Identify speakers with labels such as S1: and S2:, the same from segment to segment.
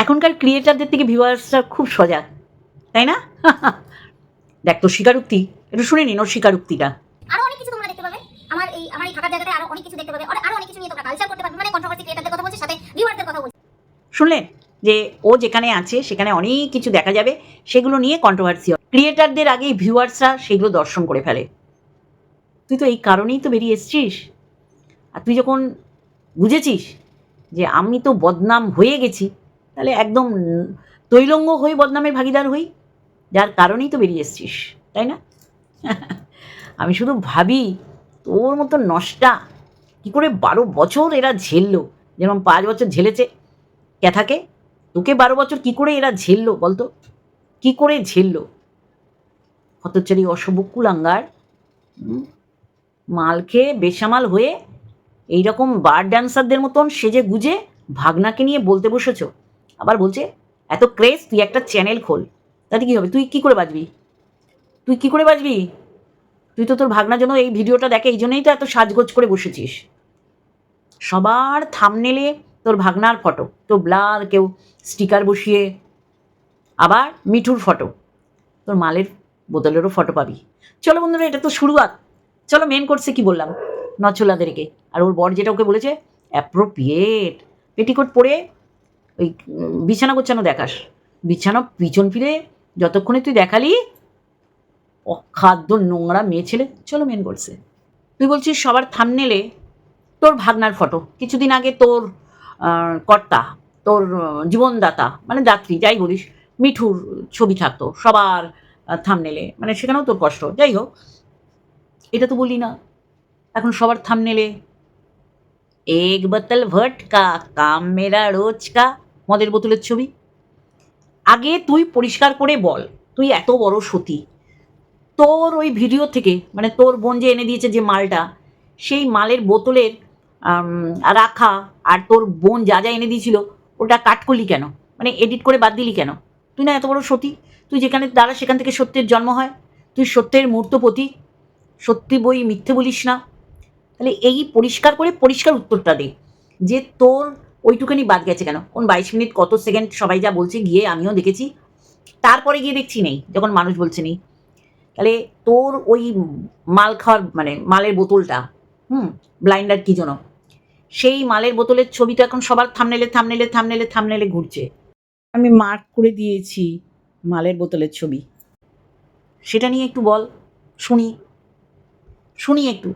S1: এখনকার ক্রিয়েটারদের থেকে ভিউয়ার্সরা খুব সজাগ তাই না? দেখ তোর স্বীকারোক্তি একটু শুনে নিন ওর স্বীকারোক্তিটা।
S2: আরও অনেক কিছু তোমরা দেখতে পাবে। আমার এই আমার এই থাকার জায়গাতে আরও অনেক কিছু দেখতে পাবে। আর আরও অনেক কিছু নিয়ে তোমরা কালচার করতে পারবে। মানে কন্ট্রোভার্সি ক্রিয়েটারদের কথা বলছে সাথে ভিউয়ারদের কথা বলছে।
S1: শুনলেন যে ও যেখানে আছে সেখানে অনেক কিছু দেখা যাবে। সেগুলো নিয়ে কন্ট্রোভার্সি হয়। ক্রিয়েটারদের আগেই ভিউয়ার্সরা সেগুলো দর্শন করে ফেলে। তুই তো এই কারণেই তো বেরিয়ে এসছিস। আর তুই যখন বুঝেছিস যে আমি তো বদনাম হয়ে গেছি তাহলে একদম তৈলঙ্গ হই, বদনামের ভাগিদার হই, যার কারণেই তো বেরিয়ে এসছিস, তাই না? আমি শুধু ভাবি, তোর মতো নষ্টা, কী করে বারো বছর এরা ঝেললো? যেরকম পাঁচ বছর ঝেলেছে ক্যাথাকে তোকে বারো বছর কি করে এরা ঝেললো, বলতো? কি করে ঝেললো? হতচারী অশুভ কুলাঙ্গার? মাল খেয়ে বেসামাল হয়ে এইরকম বার ড্যান্সারদের মতন সেজে গুজে ভাগনাকে নিয়ে বলতে বসেছো? আবার বলছে, এত ক্রেজ তুই একটা চ্যানেল খোল। তাতে কী হবে? তুই কি করে বাজবি? তুই কি করে বাজবি? তুই তো তোর ভাগনার জন্য এই ভিডিওটা দেখে এই জন্যই তো এত সাজগোজ করে বসেছিস। সবার থামনেলে তোর ভাগনার ফটো তো ব্লার কেউ স্টিকার বসিয়ে, আবার মিঠুর ফটো তোর মালের বোতলেরও ফটো পাবি। চলো বন্ধুরা, এটা তো শুরুয়াত। চলো মেন কোর্সে কি বললাম? নচলাদেরকে। আর ওর বর যেটা ওকে বলেছে অ্যাপ্রোপ্রিয়েট পেটিকোট পরে ওই বিছানা গোছানো দেখাস। বিছানা পিছন ফিরে যতক্ষণে তুই দেখালি, অখাদ্য নোংরা মেয়ে ছেলে, চলো মেন করছে তুই বলছিস সবার থামনেলে তোর ভাগনার ফটো কিছুদিন আগে তোর কর্তা, তোর জীবনদাতা মানে দাত্রী যাই বলিস, মিঠুর ছবি থাকতো সবার থামনেলে মানে সেখানেও তোর কষ্ট। যাই হোক, এটা তো বলি না। এখন সবার থামনেলে এক বোতল ভটকা, কাম মেরা রোজকা মদের বোতলের ছবি? আগে তুই পরিষ্কার করে বল, তুই এত বড় সতী। তোর ওই ভিডিও থেকে মানে তোর বোন যে এনে দিয়েছে যে মালটা, সেই মালের বোতলের রাখা আর তোর বোন যা যা এনে দিয়েছিল, ওটা কাট করলি কেন? মানে এডিট করে বাদ দিলি কেন? তুই না এত বড় সতী? তুই যেখানে দাঁড়া সেখান থেকে সত্যের জন্ম হয়? তুই সত্যের মূর্তপতি? সত্যি বই মিথ্যে বলিস না? তাহলে এই পরিষ্কার করে পরিষ্কার উত্তরটা দে, যে তোর ওইটুখানি বাদ গেছে কেন? কোন বাইশ মিনিট, কত সেকেন্ড সবাই যা বলছে গিয়ে আমিও দেখেছি। তারপরে গিয়ে দেখছি নেই, যখন মানুষ বলছে নেই। তাহলে তোর ওই মাল খাওয়ার মানে মালের বোতলটা, হুম, ব্লাইন্ডার কী জন্য সেই মালের বোতলের ছবিটা এখন সবার থামনেলে থামনেলে থামনেলে থামনেলে ঘুরছে। আমি মার্ক করে দিয়েছি মালের বোতলের ছবি। সেটা নিয়ে একটু বল, শুনি। শুনি একটু।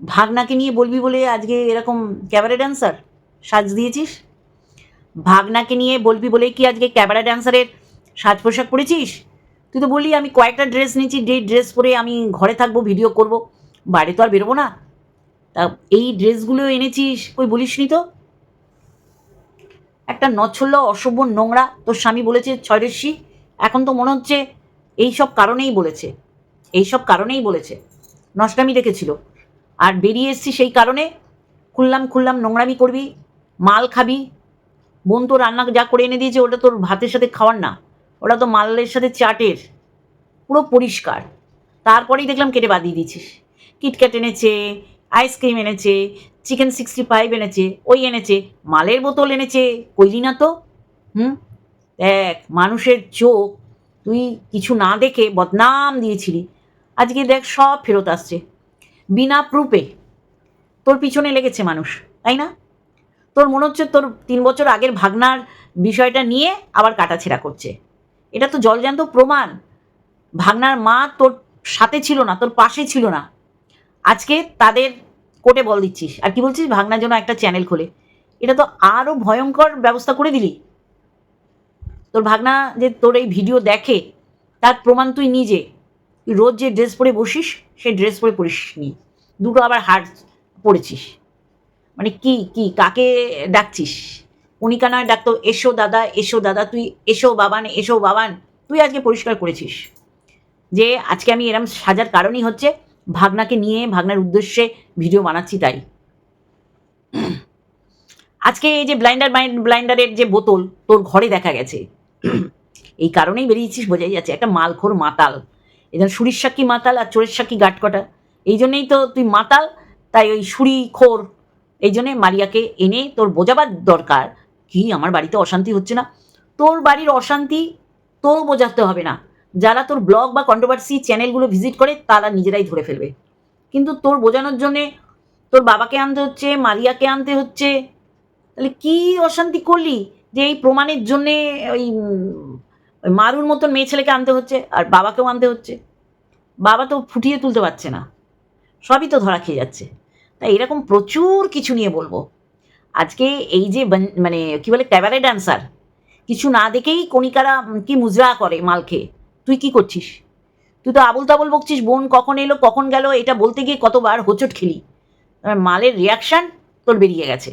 S1: ভাগনাকে নিয়ে বলবি বলে আজকে এরকম ক্যাবারে ড্যান্সার সাজ দিয়েছিস? ভাগনাকে নিয়ে বলবি বলে কি আজকে ক্যাবারে ড্যান্সারের সাজ পোশাক পরেছিস? তুই তো বললি আমি কয়েকটা ড্রেস নিয়েছি, যে ড্রেস পরে আমি ঘরে থাকব, ভিডিও করব, বাইরে তো আর বেরোবো না। তা এই ড্রেসগুলো এনেছিস, কই বলিসনি তো? একটা নচ্ছল্য অসভ্য নোংরা, তোর স্বামী বলেছে ছয়রেশি এখন তো মনে হচ্ছে এই সব কারণেই বলেছে, এই সব কারণেই বলেছে, নষ্টামি রেখেছিল আর বেরিয়ে এসছি সেই কারণে, খুললাম খুললাম নোংরামি করবি মাল খাবি। বোন তো রান্না যা করে এনে দিয়েছে, ওটা তোর ভাতের সাথে খাওয়ার না। ওটা তো মালের সাথে চাটের। পুরো পরিষ্কার। তারপরেই দেখলাম কেটে বাদিয়ে দিয়েছিস। কিটক্যাট এনেছে আইসক্রিম এনেছে চিকেন সিক্সটি ফাইভ এনেছে, ওই এনেছে, মালের বোতল এনেছে। কইলি না তো? হুম? দেখ, মানুষের চোখ, তুই কিছু না দেখে বদনাম দিয়েছিলি। আজকে দেখ সব ফেরত আসছে। বিনা প্রুপে তোর পিছনে লেগেছে মানুষ, তাই না? তোর মনে হচ্ছে তোর তিন বছর আগের ভাগনার বিষয়টা নিয়ে আবার কাটাছেড়া করছে। এটা তো জলজান্ত প্রমাণ। ভাগনার মা তোর সাথে ছিল না, তোর পাশে ছিল না। আজকে তাদের কোর্টে বল দিচ্ছিস। আর কি বলছিস? ভাগনার জন্য একটা চ্যানেল খোলে। এটা তো আরও ভয়ঙ্কর ব্যবস্থা করে দিলি। তোর ভাগনা যে তোর এই ভিডিও দেখে, তার প্রমাণ তুই নিজে। তুই রোজ যে ড্রেস পরে বসিস, সেই ড্রেস পরে পরিস নি। দুটো আবার হার পরেছিস। মানে কি কি, কাকে ডাকছিস? উনিকা নয় ডাকতো, এসো দাদা এসো দাদা, তুই এসো বাবান এসো বাবান, তুই আজকে পরিষ্কার করেছিস। যে আজকে আমি এরম সাজার কারণই হচ্ছে ভাগনাকে নিয়ে, ভাগনার উদ্দেশ্যে ভিডিও বানাচ্ছি তাই। আজকে এই যে ব্লাইন্ডার ব্লাইন্ডারের যে বোতল তোর ঘরে দেখা গেছে। এই কারণেই বেরিয়েছিস, বোঝাই যাচ্ছে, একটা মালখোর মাতাল। এদের সুরির সাক্ষী মাতাল আর চোরের সাক্ষী গাটকটা। এই জন্যেই তো তুই মাতাল, তাই ওই সুরি খোর এই জন্যে মারিয়াকে এনে তোর বোঝাবার দরকার। কি, আমার বাড়িতে অশান্তি হচ্ছে না? তোর বাড়ির অশান্তি তোরও বোঝাতে হবে না। যারা তোর ব্লগ বা কন্ট্রোভার্সি চ্যানেলগুলো ভিজিট করে, তারা নিজেরাই ধরে ফেলবে। কিন্তু তোর বোঝানোর জন্যে তোর বাবাকে আনতে হচ্ছে, মারিয়াকে আনতে হচ্ছে। তাহলে কি অশান্তি করলি? যে এই প্রমাণের জন্যে ওই মারুর মতন মেয়ে ছেলেকে আনতে হচ্ছে আর বাবাকেও আনতে হচ্ছে। বাবা তো ফুটিয়ে তুলতে পারছে না। সবই তো ধরা খেয়ে যাচ্ছে। তাই এরকম প্রচুর কিছু নিয়ে বলব। আজকে এই যে মানে কি বলে, ক্যাবারে ডান্সার, কিছু না দেখেই কণিকারা কি মুজরা করে মাল খেয়ে তুই কি করছিস? তুই তো আবল তাবল বকছিস, বোন কখন এলো, কখন গেল, এটা বলতে গিয়ে কতবার হোঁচট খেলি। মালের রিয়াকশান তোর বেরিয়ে গেছে।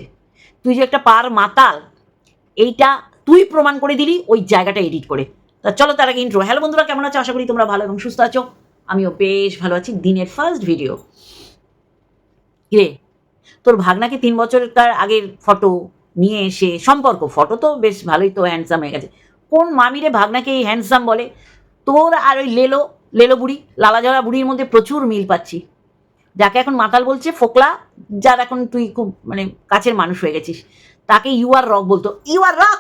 S1: তুই যে একটা পার মাতাল, এইটা তুই প্রমাণ করে দিলি, ওই জায়গাটা এডিট করে। তা চলো তার আগে ইন্ট্রো হ্যালো বন্ধুরা, কেমন আছো? আশা করি তোমরা ভালো এবং সুস্থ আছো। আমিও বেশ ভালো আছি। দিনের ফার্স্ট ভিডিও কিরে তোর ভাগনাকে তিন বছরকার আগের ফটো নিয়ে এসে, সম্পর্ক ফটো তো বেশ ভালোই তো হ্যান্ডসাম হয়ে গেছে। কোন মামিরে ভাগনাকে এই হ্যান্ডসাম বলে? তোর আর ওই লেলো লেলো বুড়ি লালাজলা বুড়ির মধ্যে প্রচুর মিল পাচ্ছি। যাকে এখন মাতাল বলছে, ফোকলা, যার এখন তুই খুব মানে কাছের মানুষ হয়ে গেছিস। তাকে ইউ আর রক বলতো। ইউ আর রক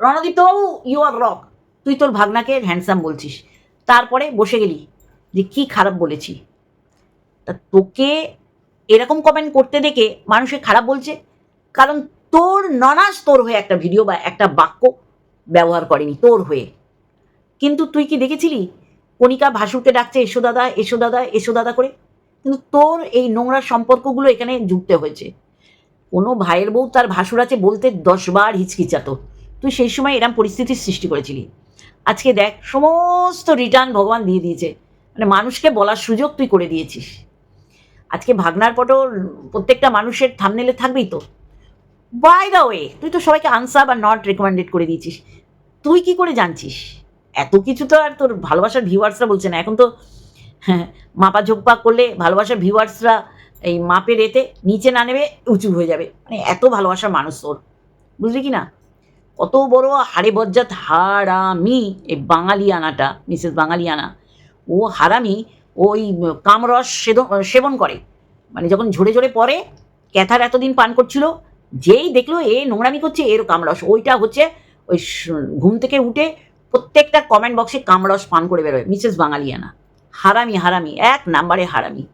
S1: রণদীপ্ত বাবু ইউ আর রক তুই তোর ভাগনাকে হ্যান্ডসাম বলছিস। তারপরে বসে গেলি যে, কি খারাপ বলেছি? তা তোকে এরকম কমেন্ট করতে দেখে মানুষে খারাপ বলছে। কারণ তোর ননাস তোর হয়ে একটা ভিডিও বা একটা বাক্য ব্যবহার করেনি, তোর হয়ে। কিন্তু তুই কি দেখেছিলি? কণিকা ভাসুরকে ডাকছে, এসো দাদা এসো দাদা এসো দাদা করে। কিন্তু তোর এই নোংরা সম্পর্কগুলো এখানে জুড়তে হয়েছে। কোনো ভাইয়ের বউ তার ভাসুর আছে বলতে দশবার হিচকিচাতো। তুই সেই সময় এরম পরিস্থিতির সৃষ্টি করেছিলি। আজকে দেখ, সমস্ত রিটার্ন ভগবান দিয়ে দিয়েছে। মানে মানুষকে বলার সুযোগ তুই করে দিয়েছিস। আজকে ভাগনার ফটো প্রত্যেকটা মানুষের থামনেলে থাকবেই তো? বাই দা ওয়ে তুই তো সবাইকে আনসার বা নট রেকমেন্ডেড করে দিয়েছিস। তুই কি করে জানছিস? এত কিছু তো আর তোর ভালোবাসার ভিউয়ার্সরা বলছে না। এখন তো হ্যাঁ মাপা ঝোপা করলে ভালোবাসার ভিউয়ার্সরা এই মাপের এতে নিচে না নেবে, উঁচু হয়ে যাবে। মানে এত ভালোবাসার মানুষ তোর। বুঝলি কি না? কত বড় হাড়ে বজ্জাত হারামি এই বাঙালিয়ানাটা, মিসেস বাঙালিয়ানা। ও হারামি ওই কামরস সেবন করে। মানে যখন ঝরে ঝরে পড়ে, ক্যাথার এতদিন পান করছিল, যেই দেখল, এ নোংরামি করছে, এর কামরস। ওইটা হচ্ছে, ওই ঘুম থেকে উঠে প্রত্যেকটা কমেন্ট বক্সে কামরস পান করে বেরোয়, মিসেস বাঙালিয়ানা। হারামি হারামি, এক নাম্বারে হারামি।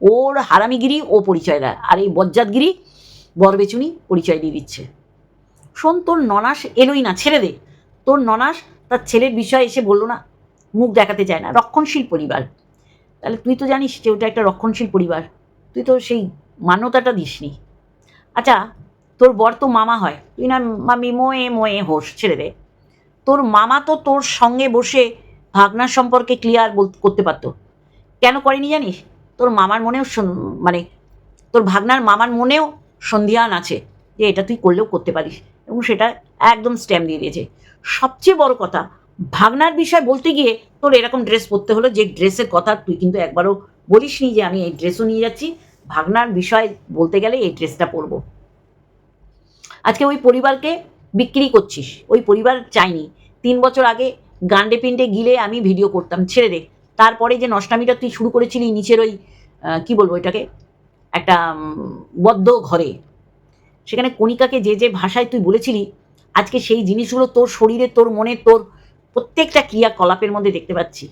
S1: ওর হারামিগিরি, ও পরিচয় দেয়। আর এই বজ্জাতগিরি, বরবেচুনি পরিচয় দিয়ে দিচ্ছে। শোন, তোর ননাস এলোই না, ছেড়ে দে। তোর ননাস তার ছেলের বিষয়ে এসে বলল না, মুখ দেখাতে চায় না। রক্ষণশীল পরিবার। তাহলে তুই তো জানিস যে ওটা একটা রক্ষণশীল পরিবার। তুই তো সেই মান্যতাটা দিসনি। আচ্ছা তোর বর তো মামা হয়। তুই না মামি মোয়ে মোয়ে হোস, ছেড়ে দে। তোর মামা তো তোর সঙ্গে বসে ভাগনার সম্পর্কে ক্লিয়ার করতে পারতো। কেন করেনি জানিস? তোর মামার মনেও মানে তোর ভাগনার মামার মনেও সন্ধিয়ান আছে যে এটা তুই করলেও করতে পারিস। এবং সেটা একদম স্ট্যাম্প দিয়ে দিয়েছে। সবচেয়ে বড় কথা ভাগনার বিষয় বলতে গিয়ে তোর এরকম ড্রেস পরতে হলো, যে ড্রেসের কথা তুই কিন্তু একবারও বলিসনি যে আমি এই ড্রেসও নিয়ে যাচ্ছি। ভাগনার বিষয় বলতে গেলে এই ড্রেসটা পরবো। আজকে ওই পরিবারকে বিক্রি করছিস, ওই পরিবার চাইনি তিন বছর আগে গান্ডে পিন্ডে গিলে আমি ভিডিও করতাম, ছেড়ে দে। তারপরে যে নষ্টামিটা তুই শুরু করেছিলি নিচের ওই কি বলব এটাকে একটা বদ্ধ ঘরে। সেখানে কণিকাকে যে যে ভাষায় তুই বলেছিলি, আজকে সেই জিনিসগুলো তোর শরীরে, তোর মনে, তোর প্রত্যেকটা ক্রিয়াকলাপের মধ্যে দেখতে পাচ্ছি।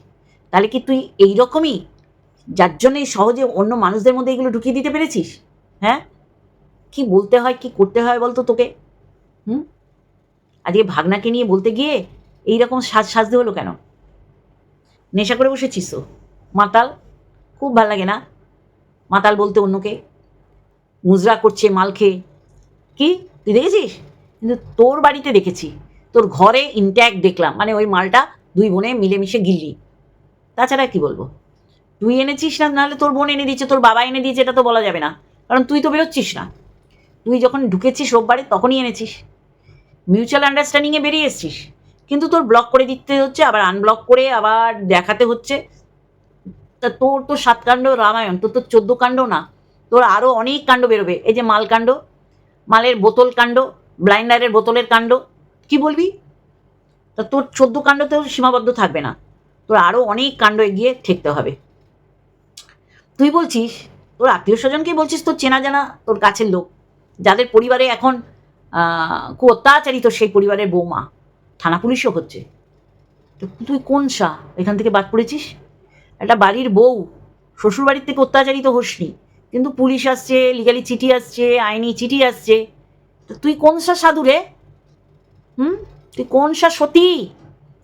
S1: তাহলে কি তুই এই রকমই যার জন্যে সহজে অন্য মানুষদের মধ্যে এগুলো ঢুকিয়ে দিতে পেরেছিস? হ্যাঁ? কি বলতে হয়, কি করতে হয় বলতো তোকে? হুম? আজকে ভাগনাকে নিয়ে বলতে গিয়ে এই রকম সাজ সাজতে হলো কেন? নেশা করে বসেছিস তো? মাতাল? খুব ভালো লাগে না? মাতাল বলতে অন্যকে? মুজরা করছে মাল খেয়ে। কি? তুই দেখেছিস? কিন্তু তোর বাড়িতে দেখেছি। তোর ঘরে ইনট্যাক্ট দেখলাম মানে ওই মালটা দুই বোনে মিলেমিশে গিললি। তাছাড়া কি বলব? তুই এনেছিস না, নাহলে তোর বোন এনে দিচ্ছে তোর বাবা এনে দিয়েছে, এটা তো বলা যাবে না। কারণ তুই তো বেরোচ্ছিস না। তুই যখন ঢুকেছিস রোববারে, তখনই এনেছিস। মিউচুয়াল আন্ডারস্ট্যান্ডিংয়ে বেরিয়ে এসছিস। কিন্তু তোর ব্লক করে দিতে হচ্ছে, আবার আনব্লক করে আবার দেখাতে হচ্ছে। তা তোর তো সাত কাণ্ড রামায়ণ, তোর তো চোদ্দ কাণ্ড না। তোর আরও অনেক কাণ্ড বেরোবে। এই যে মালকাণ্ড, মালের বোতল কাণ্ড ব্লাইন্ডারের বোতলের কাণ্ড কি বলবি? তা তোর চোদ্দ কাণ্ডতেও সীমাবদ্ধ থাকবে না। তোর আরও অনেক কাণ্ড এগিয়ে ঠেকতে হবে। তুই বলছিস, তোর আত্মীয় স্বজনকেই বলছিস তোর চেনা জানা, তোর কাছের লোক, যাদের পরিবারে এখন খুব অত্যাচারিত সেই পরিবারের বৌমা, থানা পুলিশও হচ্ছে। তো তুই কোন সা, এখান থেকে বাদ পড়েছিস? একটা বাড়ির বউ শ্বশুর বাড়ির থেকে অত্যাচারিত হোসনি, কিন্তু পুলিশ আসছে লিগালি চিঠি আসছে, আইনি চিঠি আসছে। তো তুই কোন সা সাধু রে? হুম? তুই কোন সতী?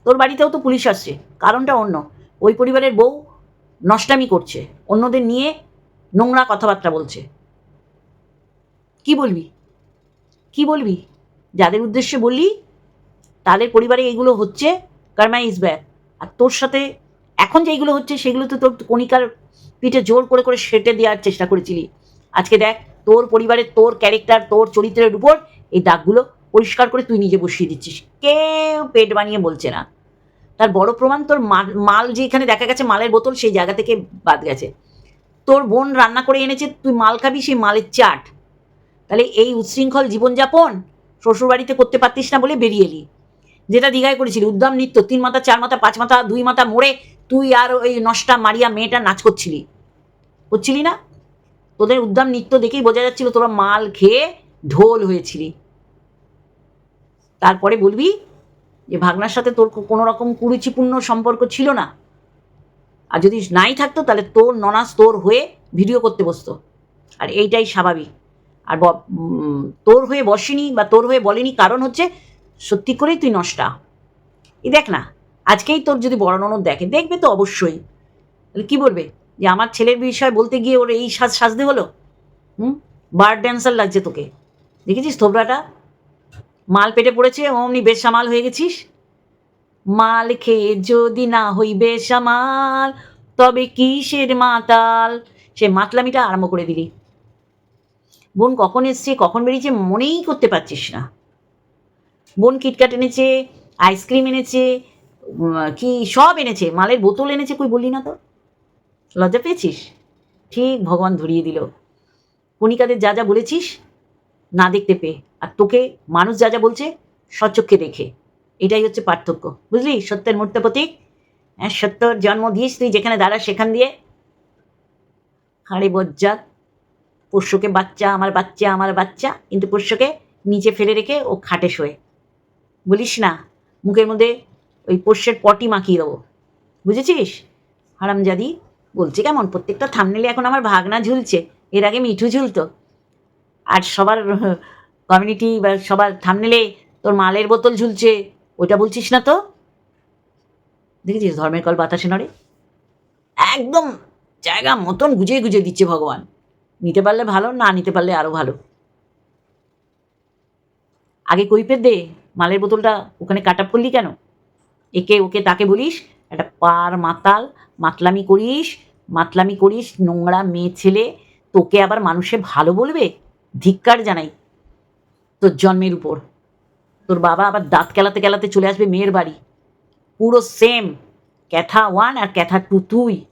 S1: তোর বাড়িতেও তো পুলিশ আসছে। কারণটা অন্য। ওই পরিবারের বউ নষ্টামি করছে। অন্যদের নিয়ে নোংরা কথাবার্তা বলছে। কি বলবি? কি বলবি? যাদের উদ্দেশ্যে বললি, তাদের পরিবারে এইগুলো হচ্ছে কারমা ইজ ব্যাক আর তোর সাথে এখন যেইগুলো হচ্ছে, সেগুলো তো তোর কণিকার পিঠে জোর করে করে সেটে দেওয়ার চেষ্টা করেছিলি। আজকে দেখ, তোর পরিবারের তোর ক্যারেক্টার তোর চরিত্রের উপর এই দাগগুলো পরিষ্কার করে তুই নিজে বসিয়ে দিচ্ছিস। কেউ পেট বানিয়ে বলছে না। তার বড় প্রমাণ তোর মাল- যেখানে দেখা গেছে মালের বোতল সেই জায়গা থেকে বাদ গেছে। তোর বোন রান্না করে এনেছে, তুই মাল খাবি সেই মালের চাট। তাহলে এই উচ্ছৃঙ্খল জীবনযাপন শ্বশুরবাড়িতে করতে পারতিস না বলে বেরিয়ে এলি। যেটা দীঘায় করেছিলি, উদ্দাম নৃত্য, তিন মাথা, চার মাথা, পাঁচ মাথা, দুই মাথা মোড়ে তুই আর ওই নষ্টা মারিয়া মেয়েটা নাচ করছিলি। করছিলি না? তোদের উদ্দাম নৃত্য দেখেই বোঝা যাচ্ছিল তোরা মাল খেয়ে ঢোল হয়েছিলি। তারপরে বলবি যে ভাগনার সাথে তোর কোনো রকম কুরুচিপূর্ণ সম্পর্ক ছিল না। আর যদি নাই থাকতো, তাহলে তোর ননাস তোর হয়ে ভিডিও করতে বসতো। আর এইটাই স্বাভাবিক। আর তোর হয়ে বসেনি বা তোর হয়ে বলেনি কারণ হচ্ছে সত্যি করেই তুই নষ্টা। এই দেখ না, আজকেই তোর যদি বড় ননদ দেখে, দেখবে তো অবশ্যই। তাহলে কী বলবে? যে আমার ছেলের বিষয় বলতে গিয়ে ওর এই সাজ সাজতে হলো? হুম? বার ড্যান্সার লাগছে তোকে। দেখেছিস থোবরাটা? মাল পেটে পড়েছে, অমনি বেসামাল হয়ে গেছিস? মাল খেয়ে যদি না হই বেসামাল, তবে কিসের মাতাল? সে মাতলামিটা আরম্ভ করে দিলি। বোন কখন এসছে, কখন বেরিয়েছে, মনেই করতে পারছিস না। বোন কিটকাট এনেছে, আইসক্রিম এনেছে কি সব এনেছে, মালের বোতল এনেছে কই বললি না তো? লজ্জা পেয়েছিস? ঠিক ভগবান ধরিয়ে দিল। কণিকাদের যা যা বলেছিস না দেখতে পেয়ে। আর তোকে মানুষ যা যা বলছে সচক্ষে দেখে। এটাই হচ্ছে পার্থক্য। বুঝলি? সত্যের মূর্ত প্রতীক। হ্যাঁ সত্যর জন্ম দিস তুই যেখানে দাঁড়া সেখান দিয়ে। হাড়ে বজ্জাত পোষ্যকে বাচ্চা, আমার বাচ্চা আমার বাচ্চা, কিন্তু পোষ্যকে নিচে ফেলে রেখে ও খাটে শোয়ে। বলিস না, মুখের মধ্যে ওই পোষ্যের পটি মাখিয়ে দেবো। বুঝেছিস? হারামজাদি বলছে, কেমন? প্রত্যেকটা থামনেলে এখন আমার ভাগনা ঝুলছে। এর আগে মিঠু ঝুলতো। আর সবার কমিউনিটি বা সবার থামনেলে তোর মালের বোতল ঝুলছে, ওইটা বলছিস না তো? দেখেছিস ধর্মের কল বাতাসে নড়ে? একদম জায়গা মতন গুজিয়ে গুজিয়ে দিচ্ছে ভগবান। নিতে পারলে ভালো, না নিতে পারলে আরও ভালো। আগে কৈপের দে, মালের বোতলটা ওখানে কাট আপ করলি কেন? একে ওকে তাকে বলিস, একটা পার মাতাল, মাতলামি করিস মাতলামি করিস নোংরা মেয়ে ছেলে, তোকে আবার মানুষে ভালো বলবে? ধিক্কার জানাই। তোর জন্মের উপর। তোর বাবা আবার দাঁত কেলাতে কেলাতে চলে আসবে মেয়ের বাড়ি। পুরো সেম ক্যাথা ওয়ান আর ক্যাথা টু তুই।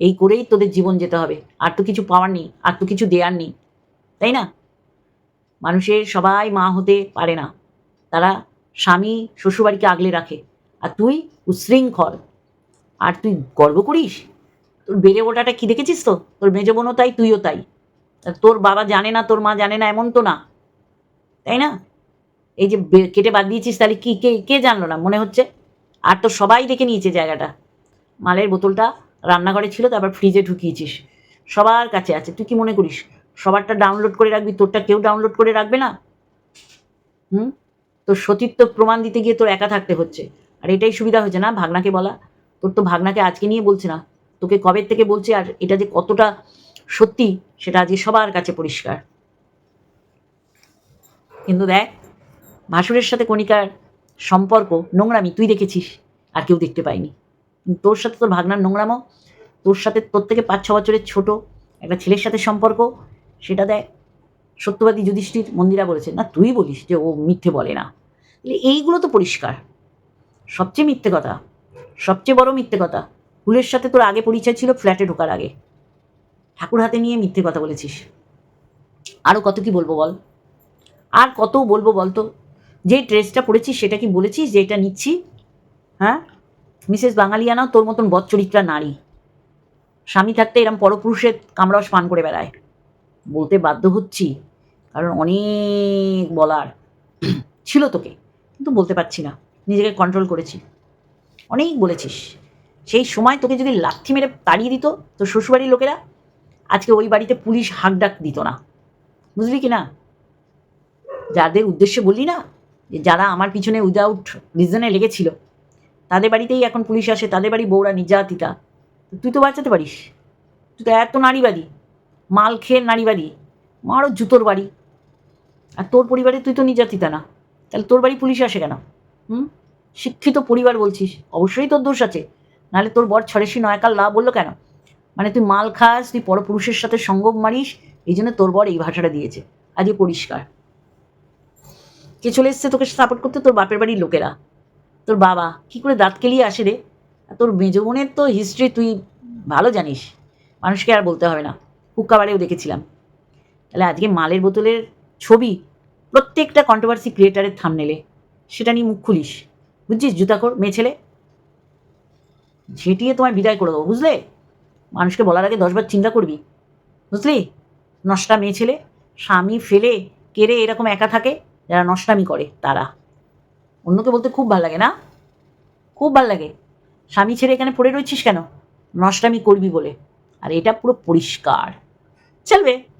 S1: এই করেই তোদের জীবন যেতে হবে। আর তো কিছু পাওয়ার নেই, আর তো কিছু দেওয়ার নেই। তাই না? মানুষের সবাই মা হতে পারে না। তারা স্বামী, শ্বশুরবাড়িকে আগলে রাখে। আর তুই উশৃঙ্খল। আর তুই গর্ব করিস? তোর বেড়ে ওঠাটা কি দেখেছিস তো? তোর মেজো বোনও তাই, তুইও তাই। তোর বাবা জানে না, তোর মা জানে না, এমন তো না। তাই না? এই যে কেটে বাদ দিয়েছিস তাহলে কি কে কে জানলো না? মনে হচ্ছে আর তো সবাই দেখে নিয়েছে জায়গাটা। মালের বোতলটা রান্নাঘরে ছিল, তারপর ফ্রিজে ঢুকিয়েছিস। সবার কাছে আছে। তুই কি মনে করিস? সবারটা ডাউনলোড করে রাখবি, তোরটা কেউ ডাউনলোড করে রাখবে না? হুম? তোর সতীত্ব প্রমাণ দিতে গিয়ে তোর একা থাকতে হচ্ছে। আর এটাই সুবিধা হয়েছে না ভাগনাকে বলা? তোর তো ভাগনাকে আজকে নিয়ে বলছে না। তোকে কবে থেকে বলছে? আর এটা যে কতটা সত্যি, সেটা আজকে সবার কাছে পরিষ্কার। কিন্তু দেখ ভাসুরের সাথে কণিকার সম্পর্ক, নোংরামি তুই দেখেছিস, আর কেউ দেখতে কিন্তু তোর সাথে তোর ভাগনার নোংরামো তোর সাথে তোর থেকে পাঁচ ছ বছরের ছোট একটা ছেলের সাথে সম্পর্ক, সেটা দেখ, সত্যবাদী যুধিষ্ঠির মন্দিরা বলেছে, না, তুই বলিস যে ও মিথ্যে বলে না। এইগুলো তো পরিষ্কার। সবচেয়ে মিথ্যে কথা, সবচেয়ে বড় মিথ্যে কথা ফুলের সাথে তোর আগে পরিচয় ছিল ফ্ল্যাটে ঢোকার আগে। ঠাকুর হাতে নিয়ে মিথ্যে কথা বলেছিস। আরও কত কি বলব বল? আর কত বলব বলতো? যে ড্রেসটা পরেছিস সেটা কি বলেছিস যে এটা নিচ্ছি? হ্যাঁ? মিসেস বাঙালিয়ানাও তোর মতন বদচরিত্রা নারী। স্বামী থাকতে এরম পরপুরুষের কামরস পান করে বেড়ায়। বলতে বাধ্য হচ্ছি, কারণ অনেক বলার ছিল তোকে, কিন্তু বলতে পারছি না। নিজেকে কন্ট্রোল করেছি। অনেক বলেছিস। সেই সময় তোকে যদি লাথি মেরে তাড়িয়ে দিত তোর শ্বশুরবাড়ির লোকেরা, আজকে ওই বাড়িতে পুলিশ হাঁক ডাক দিত না। বুঝলি কি না? যাদের উদ্দেশ্যে বললি না, যে যারা আমার পিছনে উইদাউট রিজনে লেগেছিল, তাদের বাড়িতেই এখন পুলিশ আসে, তাদের বাড়ি বউরা নির্যাতিতা। তুই তো বাঁচাতে পারিস। তুই তো এত নারীবাদী, মাল খেয়ে নারীবাদী মারও জুতোর বাড়ি। আর তোর পরিবারে তুই তো নির্যাতিতা না। তাহলে তোর বাড়ি পুলিশ আসে কেন? হুম? শিক্ষিত পরিবার বলছিস, অবশ্যই তোর দোষ আছে। নাহলে তোর বর ছড়েসি নয়কাল লা বলল কেন? মানে তুই মাল খাস, তুই পরপুরুষের সাথে সঙ্গম মারিস, এই জন্য তোর বর এই ভাষাটা দিয়েছে। আজকে পরিষ্কার। কে চলে এসছে তোকে সাপোর্ট করতে? তোর বাপের বাড়ির লোকেরা। তোর বাবা কি করে দাঁত কেলিয়ে আসে রে? তোর মেজো তো হিস্ট্রি তুই ভালো জানিস। মানুষকে আর বলতে হবে না। হুক্কাবারেও দেখেছিলাম। তাহলে আজকে মালের বোতলের ছবি প্রত্যেকটা কন্ট্রোভার্সি ক্রিয়েটারের থামনেলে সেটা নিয়ে মুখ খুলিস। বুঝছিস, জুতাখোর, মেয়ে ছেলে? ঝেঁটিয়ে তোমায় বিদায় করে দেবো, বুঝলে? মানুষকে বলার আগে দশবার চিন্তা করবি। বুঝলি? নষ্টা মেয়ে ছেলে, স্বামী ফেলে, কেড়ে এরকম একা থাকে? যারা নষ্টামি করে, তারা। অন্যকে বলতে খুব ভালো লাগে না? খুব ভালো লাগে। স্বামী ছেড়ে এখানে পড়ে রয়েছিস কেন? নষ্টামি করবি বলে। আর এটা পুরো পরিষ্কার। চলবে।